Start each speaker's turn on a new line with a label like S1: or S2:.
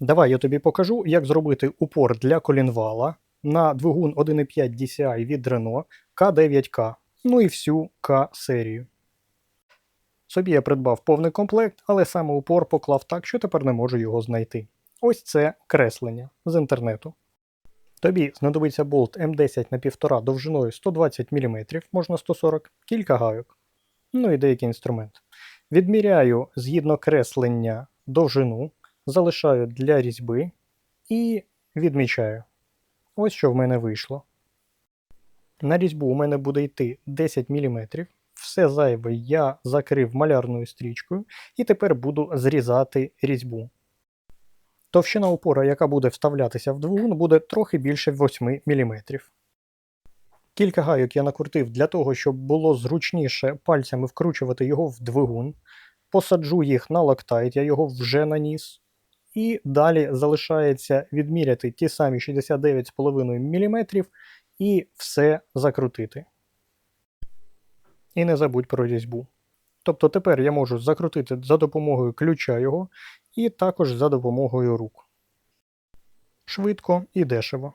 S1: Давай я тобі покажу, як зробити упор для колінвала на двигун 1.5 DCI від Renault K9K, ну і всю K-серію. Собі я придбав повний комплект, але саме упор поклав так, що тепер не можу його знайти. Ось це креслення з інтернету. Тобі знадобиться болт М10 на 1,5 довжиною 120 мм, можна 140, кілька гайок, ну і деякий інструмент. Відміряю згідно креслення довжину, залишаю для різьби і відмічаю. Ось що в мене вийшло. На різьбу у мене буде йти 10 мм. Все зайве я закрив малярною стрічкою і тепер буду зрізати різьбу. Товщина опора, яка буде вставлятися в двигун, буде трохи більше 8 мм. Кілька гайок я накрутив для того, щоб було зручніше пальцями вкручувати його в двигун. Посаджу їх на локтайт, я його вже наніс. І далі залишається відміряти ті самі 69,5 мм і все закрутити. І не забудь про різьбу. Тобто тепер я можу закрутити за допомогою ключа його і також за допомогою рук. Швидко і дешево.